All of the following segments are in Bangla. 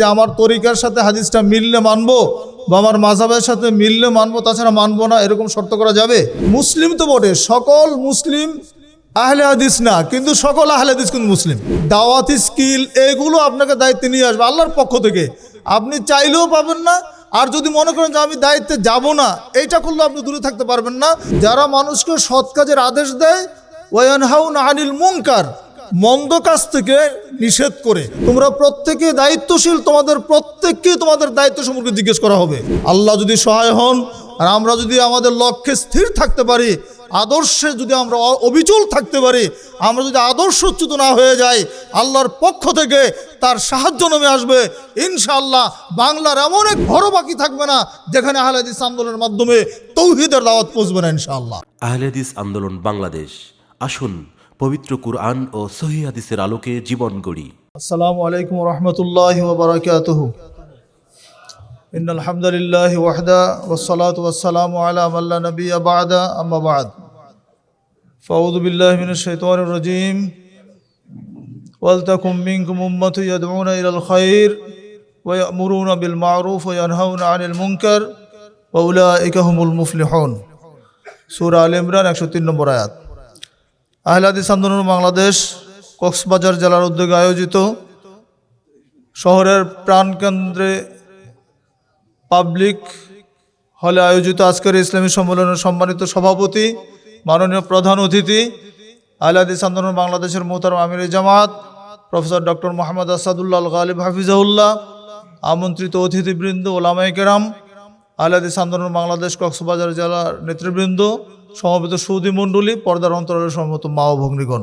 যে আমার তরিকার সাথে হাদিসটা মিললে মানবো বা আমার মাঝাবের সাথে মিললে মানবো, তাছাড়া মানবো না, এরকম শর্ত করা যাবে? মুসলিম তো বটে, সকল মুসলিম আহলে হাদিস না, কিন্তু সকল আহলে হাদিস কিন্তু মুসলিম। দাওয়াতি স্কিল, এগুলো আপনাকে দায়িত্বে নিয়ে আসবে, আল্লাহর পক্ষ থেকে। আপনি চাইলেও পাবেন না, আর যদি মনে করেন যে আমি দায়িত্বে যাব না, এইটা করলে আপনি দূরে থাকতে পারবেন না। যারা মানুষকে সৎ কাজের আদেশ দেয় ওয়ান হাউন আনিল মুনকার মন্দ কাজ থেকে নিষেধ করে। তোমরা প্রত্যেকে দায়িত্বশীল, তোমাদের প্রত্যেককে তোমাদের দায়িত্ব সম্পর্কে জিজ্ঞেস করা হবে। আল্লাহ যদি সহায় হন, আর আমরা যদি আমাদের লক্ষ্যে স্থির থাকতে পারি, আদর্শে যদি আমরা অবিচল থাকতে পারি, আমরা যদি আদর্শচ্যুত না হয়ে যাই, আল্লাহর পক্ষ থেকে তার সাহায্য নেমে আসবে। ইনশাআল্লাহ বাংলার এমন এক ঘরও বাকি থাকবে না, যেখানে আহলাদিস আন্দোলনের মাধ্যমে তৌহিদের দাওয়াত পৌঁছবে না ইনশাআল্লাহ। আহলেদিস আন্দোলন বাংলাদেশ। আসুন পবিত্র কুরআন ও সহি হাদিসের আলোকে জীবন গড়ি السلام عليكم ورحمة الله وبركاته إن الحمد لله وحده والصلاة والسلام على من لا نبي بعد أما بعد فأعوذ بالله من الشيطان الرجيم ولتكن منكم أمة يدعون إلى الخير ويأمرون بالمعروف وينهون عن المنكر وأولئك هم المفلحون سورة آل عمران 103 নম্বর আয়াত আহলাদিস আন্দোলন বাংলাদেশ, কক্সবাজার জেলার উদ্যোগে আয়োজিত শহরের প্রাণকেন্দ্রে পাবলিক হলে আয়োজিত আজকের ইসলামী সম্মেলনের সম্মানিত সভাপতি, মাননীয় প্রধান অতিথি আহলাদিস আন্দোলন বাংলাদেশের মোহতারম আমির জামাত, প্রফেসর ডক্টর মোহাম্মদ আসাদুল্লাহ গালিব হাফিজাউল্লাহ আমন্ত্রিত অতিথিবৃন্দ ওলামাই কেরাম আহলাদিস আন্দোলন বাংলাদেশ, কক্সবাজার জেলার নেতৃবৃন্দ সমবেত সৌদি মণ্ডলী, পর্দার অন্তরের সম্মত মা ও ভগ্নিগণ।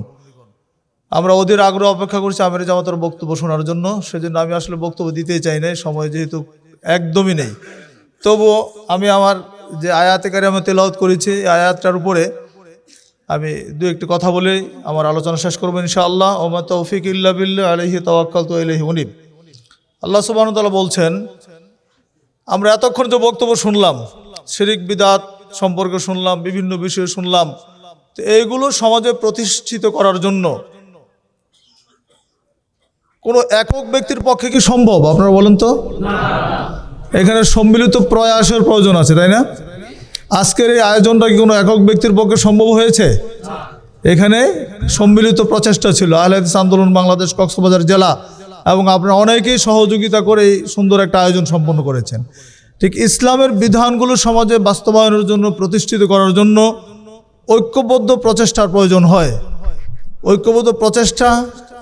আমরা ওদের আগ্রহ অপেক্ষা করছি আমির জামাতের বক্তব্য শোনার জন্য। সেজন্য আমি আসলে বক্তব্য দিতেই চাই নাই, সময় যেহেতু একদমই নেই। তবুও আমি আমার যে আয়াতেকারে আমি তেলাওত করেছি আয়াতটার উপরে আমি দু একটি কথা বলেই আমার আলোচনা শেষ করব ইনশাআল্লাহ। ওমা তৌফিক ইল্লা বিল্লা আলহি তওয়াক্কাল তো আলহি উনিব। আল্লাহ সুবাহতাল্লাহ বলছেন, আমরা এতক্ষণ যে বক্তব্য শুনলাম, শিরিক, বিদাত সম্পর্কে শুনলাম, বিভিন্ন বিষয়ে শুনলাম। তো এইগুলো সমাজে প্রতিষ্ঠিত করার জন্য কোনো একক ব্যক্তির পক্ষে কি সম্ভব? আপনারা বলেন তো। এখানে সম্মিলিত প্রয়াসের প্রয়োজন আছে, তাই না? আজকের এই আয়োজনটা কি কোনো একক ব্যক্তির পক্ষে সম্ভব হয়েছে? এখানে সম্মিলিত প্রচেষ্টা ছিল আহলাদিস আন্দোলন, বাংলাদেশ কক্সবাজার জেলা, এবং আপনারা অনেকেই সহযোগিতা করে সুন্দর একটা আয়োজন সম্পন্ন করেছেন। ঠিক ইসলামের বিধানগুলো সমাজে বাস্তবায়নের জন্য, প্রতিষ্ঠিত করার জন্য ঐক্যবদ্ধ প্রচেষ্টার প্রয়োজন হয়। ঐক্যবদ্ধ প্রচেষ্টা,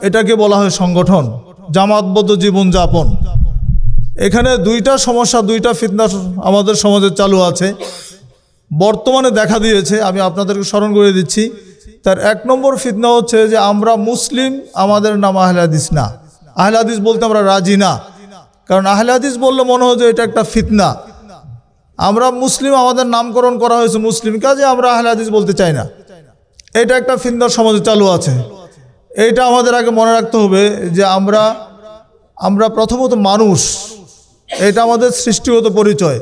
এটাকে বলা হয় সংগঠন, জামাতবদ্ধ জীবনযাপন। এখানে দুইটা সমস্যা, দুইটা ফিতনা আমাদের সমাজে চালু আছে। বর্তমানে দেখা দিয়েছে, আমি আপনাদেরকে স্মরণ করে দিচ্ছি, তার এক নম্বর ফিতনা হচ্ছে যে আমরা মুসলিম, আমাদের নাম আহলাদিস না। আহলাদিস বলতে আমরা রাজি না। কারণ আহলে হাদিস বললে মনে হয় যে এটা একটা ফিতনা। আমরা মুসলিম, আমাদের নামকরণ করা হয়েছে মুসলিম, কাজে আমরা আহলে হাদিস বলতে চাই না। এটা একটা ফিতনার সমাজে চালু আছে। এইটা আমাদের আগে মনে রাখতে হবে যে আমরা আমরা প্রথমত মানুষ। এটা আমাদের সৃষ্টিগত পরিচয়।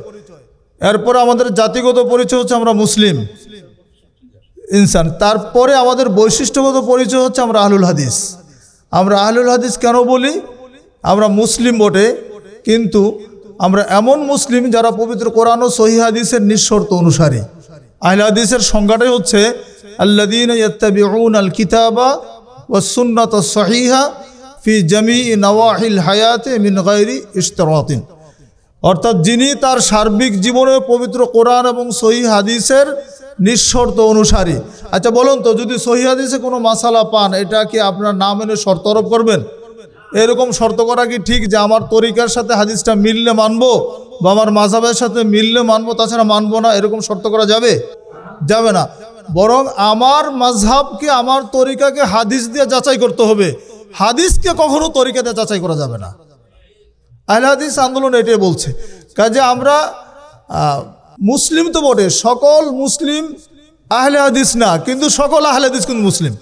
এরপর আমাদের জাতিগত পরিচয় হচ্ছে আমরা মুসলিম। ইনসান, তারপরে আমাদের বৈশিষ্ট্যগত পরিচয় হচ্ছে আমরা আহলুল হাদিস। আমরা আহলুল হাদিস কেন বলি? আমরা মুসলিম বটে। কিন্তু আমরা এমন মুসলিম যারা পবিত্র কোরআন ও সহি হাদিসের নিঃশর্ত অনুসারী। আহলে হাদিসের সংজ্ঞাটাই হচ্ছে আল্লাদিন ইয়াত্তাবিউন আল কিতাবা ও সুন্নাত সহিহা ফি জামি নওয়াহিল হায়াতে মিন ইশতরাতিন। অর্থাৎ যিনি তার সার্বিক জীবনে পবিত্র কোরআন এবং সহি হাদিসের নিঃশর্ত অনুসারী। আচ্ছা বলুন তো, যদি সহি কোনো মাসালা পান, এটা কি আপনার না মেনে শর্ত আরোপ করবেন? এরকম শর্ত করা কি ঠিক যে আমার তরিকার সাথে হাদিসটা মিললে মানবো বা আমার মাঝাবের সাথে মিললে মানবো, তাছাড়া মানবো না, এরকম শর্ত করা যাবে? যাবে না। বরং আমার মাঝহাবকে আমার তরিকাকে হাদিস দিয়ে যাচাই করতে হবে। হাদিসকে কখনো তরিকা দিয়ে যাচাই করা যাবে না। আহলে হাদিস আন্দোলন এটাই বলছে। কাজে আমরা মুসলিম তো বটে, সকল মুসলিম আহলে হাদিস না, কিন্তু সকল আহলে হাদিস কিন্তু মুসলিম।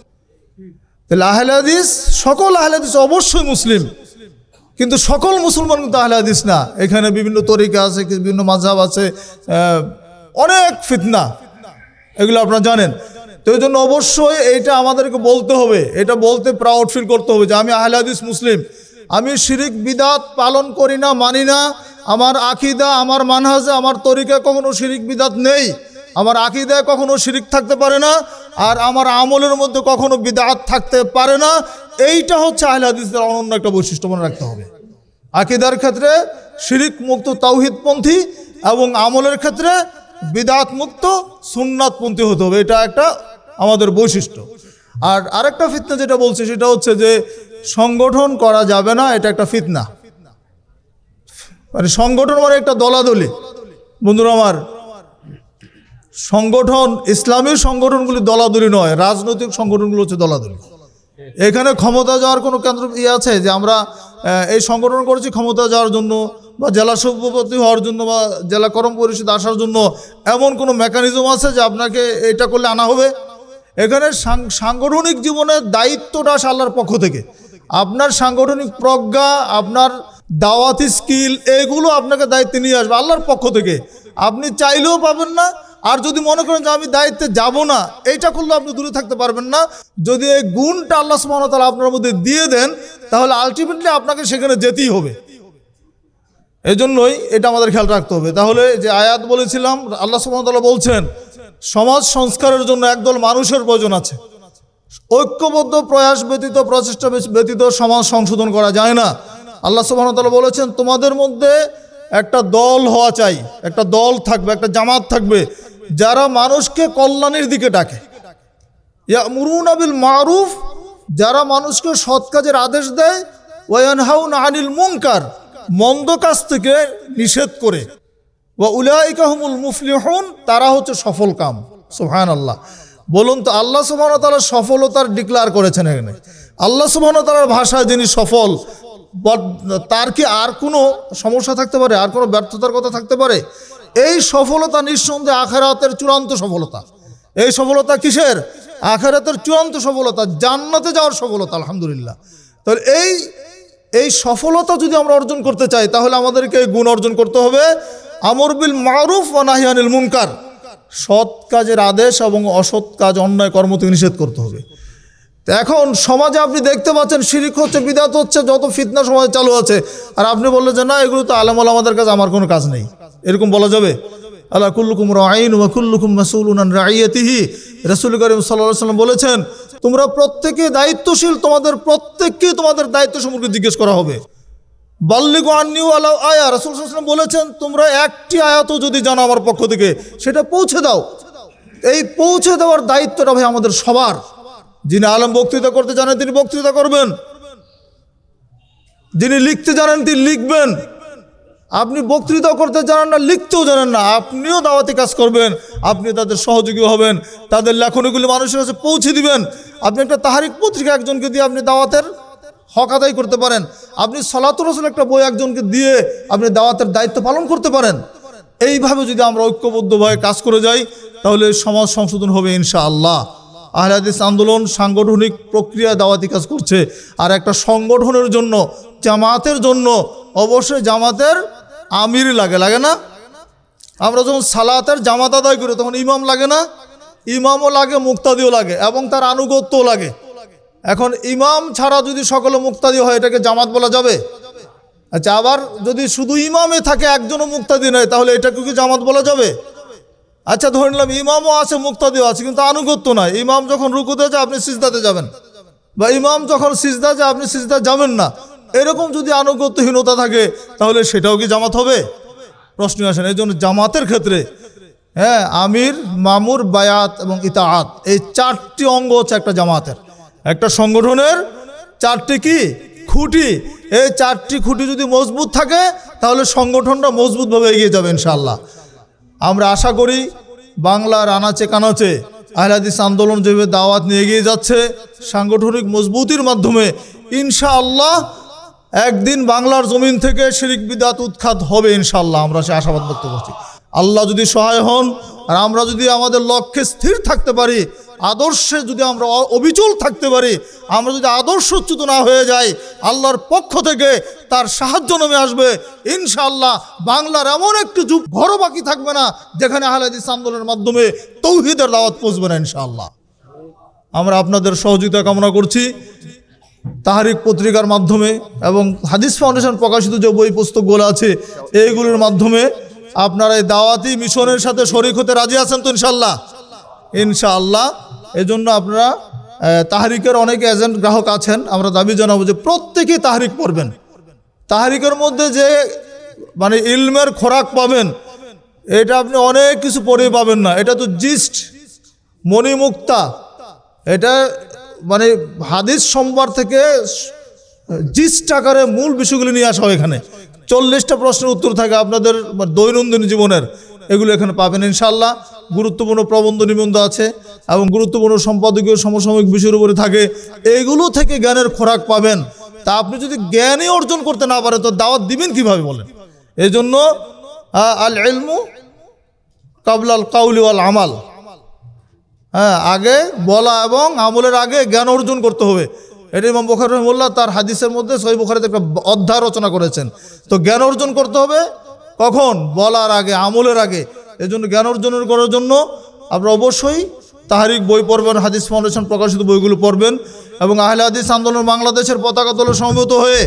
তাহলে আহলে হাদিস, সকল আহলে হাদিস অবশ্যই মুসলিম। কিন্তু সকল মুসলমান কিন্তু আহলে হাদিস না। এখানে বিভিন্ন তরিকা আছে, বিভিন্ন মাঝহাব আছে অনেক ফিতনা। এগুলো আপনারা জানেন। তো এই জন্য অবশ্যই এইটা আমাদেরকে বলতে হবে। এটা বলতে প্রাউড ফিল করতে হবে যে আমি আহলে হাদিস মুসলিম। আমি শিরিক, বিদাত পালন করি না, মানি না। আমার আকিদা, আমার মানহাজে, আমার তরিকা কখনো শিরিক, বিদাত নেই। আমার আকিদায় কখনো শিরিক থাকতে পারে না, আর আমার আমলের মধ্যে কখনো বিদাত থাকতে পারে না। এইটা হচ্ছে আহলে হাদিসের অনন্য একটা বৈশিষ্ট্য মনে রাখতে হবে। আকিদার ক্ষেত্রে শিরিক মুক্ত তাওহিদপন্থী এবং আমলের ক্ষেত্রে বিদাত মুক্ত সুন্নাতপন্থী হতে হবে। এটা একটা আমাদের বৈশিষ্ট্য। আর আরেকটা ফিতনা যেটা বলছে সেটা হচ্ছে যে সংগঠন করা যাবে না, এটা একটা ফিতনা। মানে সংগঠন মানে একটা দলাদলি। বন্ধুরা আমার সংগঠন ইসলামী সংগঠনগুলি দলাদলি নয়, রাজনৈতিক সংগঠনগুলো হচ্ছে দলাদলি। এখানে ক্ষমতা যাওয়ার কোনো কেন্দ্র ইয়ে আছে যে আমরা এই সংগঠন করেছি ক্ষমতা যাওয়ার জন্য বা জেলা সভাপতি হওয়ার জন্য বা জেলা করম পরিষদ আসার জন্য এমন কোনো মেকানিজম আছে যে আপনাকে এটা করলে আনা হবে? এখানে সাংগঠনিক জীবনের দায়িত্বটা আসে আল্লাহর পক্ষ থেকে। আপনার সাংগঠনিক প্রজ্ঞা, আপনার দাওয়াতি স্কিল এগুলো আপনাকে দায়িত্বে নিয়ে আসবে আল্লাহর পক্ষ থেকে। আপনি চাইলেও পাবেন না আর যদি মনে করেন যে আমি দায়িত্বে যাব না, এইটা করলে আপনি দূরে থাকতে পারবেন না। যদি এই গুণটা আল্লাহ ওয়া আপনার মধ্যে দিয়ে দেন, তাহলে আলটিমেটলি আপনাকে সেখানে যেতেই হবে। এই জন্যই এটা আমাদের খেয়াল রাখতে হবে। তাহলে যে আয়াত বলেছিলাম, আল্লাহ ওয়া বলছেন, সমাজ সংস্কারের জন্য একদল মানুষের প্রয়োজন আছে। ঐক্যবদ্ধ, প্রয়াস ব্যতীত, প্রচেষ্টা ব্যতীত সমাজ সংশোধন করা যায় না। আল্লাহ ওয়া বলেছেন, তোমাদের মধ্যে একটা দল হওয়া চাই। একটা দল থাকবে, একটা জামাত থাকবে। যারা মানুষকে কল্যাণের দিকে ডাকে। ইয়ামুরুন আবিল মারুফ, যারা মানুষকে সৎ কাজের আদেশ দেয় আনিল মুনকার, মন্দ কাজ থেকে নিষেধ করে। তারা হচ্ছে সফল কাম। সুবহান আল্লাহ বলুন তো, আল্লাহ সুবহানাহু ওয়া তাআলা সফলতার ডিক্লার করেছেন এখানে। আল্লাহ সুবহানাহু ওয়া তাআলার ভাষায় যিনি সফল তার কি আর কোনো সমস্যা থাকতে পারে? আর কোনো ব্যর্থতার কথা থাকতে পারে? এই সফলতা নিঃসন্দেহে আখেরাতের চূড়ান্ত সফলতা। এই সফলতা কিসের? আখেরাতের চূড়ান্ত সফলতা, জান্নাতে যাওয়ার সফলতা, আলহামদুলিল্লাহ। তাহলে এই এই সফলতা যদি আমরা অর্জন করতে চাই, তাহলে আমাদেরকে এই গুণ অর্জন করতে হবে। আমর বিল মারুফ ও নাহিয়ানিল মুনকার। সৎ কাজের আদেশ এবং অসৎ কাজ অন্যায় কর্ম থেকে নিষেধ করতে হবে। এখন সমাজে আপনি দেখতে পাচ্ছেন, শিরিক হচ্ছে, বিদাত হচ্ছে, যত ফিতনা সমাজে চালু আছে। আর আপনি বললেন যে, না, এগুলো তো আলামল আমাদের কাছে আমার কোনো কাজ নেই। এরকম বলা যাবে? আল্লাহ কুল্লুকুম রাইন ওয়া কুল্লুকুম মাসউলুন আন রাইয়াতিহি রাসূল করিম আলাইহি সাল্লাম বলেছেন, তোমরা প্রত্যেকে দায়িত্বশীল, তোমাদের প্রত্যেককে তোমাদের দায়িত্ব সম্পর্কে জিজ্ঞেস করা হবে। বাল্লিগু আন্নিউ আলাউ আয়া, রাসূল সাল্লাম বলেছেন, তোমরা একটি আয়াতও যদি জানো আমার পক্ষ থেকে, সেটা পৌঁছে দাও। এই পৌঁছে দেওয়ার দায়িত্বটা ভাই আমাদের সবার। যিনি আলম বক্তৃতা করতে জানেন, তিনি বক্তৃতা করবেন। যিনি লিখতে জানেন, তিনি লিখবেন। আপনি বক্তৃতা করতে জানেন না, লিখতেও জানেন না, আপনিও দাওয়াতি কাজ করবেন, আপনি তাদের সহযোগী হবেন, তাদের লেখনীগুলি মানুষের কাছে পৌঁছে দিবেন। আপনি একটা তাহারিক পত্রিকা একজনকে দিয়ে আপনি দাওয়াতের হক আদায় করতে পারেন। আপনি সলাতুর রসুল একটা বই একজনকে দিয়ে আপনি দাওয়াতের দায়িত্ব পালন করতে পারেন। এইভাবে যদি আমরা ঐক্যবদ্ধভাবে কাজ করে যাই, তাহলে সমাজ সংশোধন হবে ইনশাআল্লাহ। আহলাদিস আন্দোলন সাংগঠনিক প্রক্রিয়া দাওয়াতি কাজ করছে। আর একটা সংগঠনের জন্য, জামাতের জন্য, অবশ্যই জামাতের আমির লাগে লাগে না? আমরা যখন সালাতের জামাত আদায় করি, তখন ইমাম লাগে না? ইমামও লাগে, মুক্তাদিও লাগে, এবং তার আনুগত্যও লাগে। এখন ইমাম ছাড়া যদি সকলে মুক্তাদি হয়, এটাকে জামাত বলা যাবে? আচ্ছা আবার যদি শুধু ইমামে থাকে, একজনও মুক্তাদি নয়, তাহলে এটাকে কি জামাত বলা যাবে? আচ্ছা ধরে নিলাম, ইমামও আছে, মুক্তাদিও আছে, কিন্তু আনুগত্য নয় ইমাম যখন রুকুতে যায়, আপনি সিজদাতে যাবেন। বা ইমাম যখন সিজদা যায়, আপনি সিজদা যাবেন না। এরকম যদি আনুগত্যহীনতা থাকে, তাহলে সেটাও কি জামাত হবে? প্রশ্ন আসেন, এই জন্য জামাতের ক্ষেত্রে হ্যাঁ আমির, মামুর, বায়াত এবং ইতাআত, এই চারটি অঙ্গ হচ্ছে একটা জামাতের। একটা সংগঠনের চারটি কি? খুঁটি। এই চারটি খুঁটি যদি মজবুত থাকে, তাহলে সংগঠনটা মজবুতভাবে এগিয়ে যাবে ইনশাল্লাহ আমরা আশা করি বাংলার আনাচে কানাচে আহলাদিস আন্দোলন যেভাবে দাওয়াত নিয়ে এগিয়ে যাচ্ছে, সাংগঠনিক মজবুতির মাধ্যমে, ইনশাআল্লাহ একদিন বাংলার জমিন থেকে শিরিক বিদাত উৎখাত হবে ইনশাল্লাহ আমরা সে আশাবাদ ব্যক্ত করছি। আল্লাহ যদি সহায় হন, আর আমরা যদি আমাদের লক্ষ্যে স্থির থাকতে পারি, আদর্শে যদি আমরা অবিচল থাকতে পারি, আমরা যদি আদর্শচ্যুত না হয়ে যাই, আল্লাহর পক্ষ থেকে তার সাহায্য নেমে আসবে, ইনশাআল্লাহ বাংলার এমন একটি যুগ ঘরও বাকি থাকবে না, যেখানে আহলাদিস আন্দোলনের মাধ্যমে তৌহিদের দাওয়াত পৌঁছবে না ইনশাআল্লাহ। আমরা আপনাদের সহযোগিতা কামনা করছি। তাহারিক পত্রিকার মাধ্যমে এবং হাদিস ফাউন্ডেশন প্রকাশিত যে বই পুস্তকগুলো আছে, এইগুলোর মাধ্যমে আপনারা এই দাওয়াতি মিশনের সাথে শরিক হতে রাজি আছেন তো ইনশাল্লাহ ইনশাআল্লাহ। এই জন্য আপনারা তাহারিকের অনেক এজেন্ট গ্রাহক আছেন। আমরা দাবি জানাব যে প্রত্যেকেই তাহারিক পড়বেন। তাহারিকের মধ্যে যে মানে ইলমের খোরাক পাবেন, এটা আপনি অনেক কিছু পড়ে পাবেন না। এটা তো জিস্ট মণিমুক্তা। এটা মানে হাদিস সোমবার থেকে জিস্ট আকারে মূল বিষয়গুলি নিয়ে আসা হয় এখানে। চল্লিশটা প্রশ্নের উত্তর থাকে আপনাদের দৈনন্দিন জীবনের, এগুলো এখানে পাবেন ইনশাল্লাহ গুরুত্বপূর্ণ প্রবন্ধ নিবন্ধ আছে এবং গুরুত্বপূর্ণ সম্পাদকীয় সমসাময়িক বিষয়ের উপরে থাকে। এইগুলো থেকে জ্ঞানের খোরাক পাবেন। তা আপনি যদি জ্ঞানই অর্জন করতে না পারেন, তো দাওয়াত দিবেন কীভাবে বলেন? এই জন্য আল এলমু কাবলাল কাউলি ওয়াল আমাল হ্যাঁ আগে বলা এবং আমলের আগে জ্ঞান অর্জন করতে হবে। এটি ইমাম বখার রহমুল্লাহ তার হাদিসের মধ্যে সহি বখারিতে একটা অধ্যায় রচনা করেছেন। তো জ্ঞান অর্জন করতে হবে কখন? বলার আগে, আমলের আগে। এই জন্য জ্ঞান অর্জন করার জন্য আপনারা অবশ্যই তাহারিক বই পড়বেন, হাদিস ফাউন্ডেশন প্রকাশিত বইগুলো পড়বেন এবং আহলে হাদিস আন্দোলন বাংলাদেশের পতাকা তোলে সমবেত হয়ে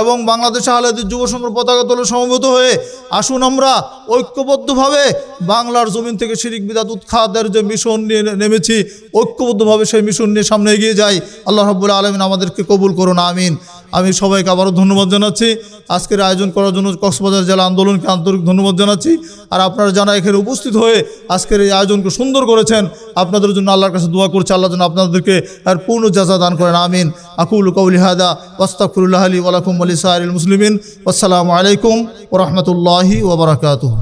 এবং বাংলাদেশ আহলে হাদিস যুব সংঘ পতাকা তোলে সমবেত হয়ে আসুন আমরা ঐক্যবদ্ধভাবে বাংলার জমিন থেকে শিরিক বিদাত উৎখাতের যে মিশন নিয়ে নেমেছি, ঐক্যবদ্ধভাবে সেই মিশন নিয়ে সামনে এগিয়ে যাই। আল্লাহ রব্বুল আলমিন আমাদেরকে কবুল করুন, আমিন। আমি সবাইকে আবারও ধন্যবাদ জানাচ্ছি। আজকের আয়োজন করার জন্য কক্সবাজার জেলা আন্দোলনকে আন্তরিক ধন্যবাদ জানাচ্ছি। আর আপনারা যারা এখানে উপস্থিত হয়ে আজকের এই আয়োজনকে সুন্দর করেছেন, আপনাদের জন্য আল্লাহর কাছে দোয়া করছি, আল্লাহ যেন আপনাদেরকে আর পূর্ণ জাজা দান করেন, আমিন। আকুল কৌলি হাদা ওস্তাকুল্লাহ আলী ওয়ালাকুম আলী সাহরুল মুসলিমিন। আসসালামু আলাইকুম ওরহমতুল্লাহি ওবরাকাতুহ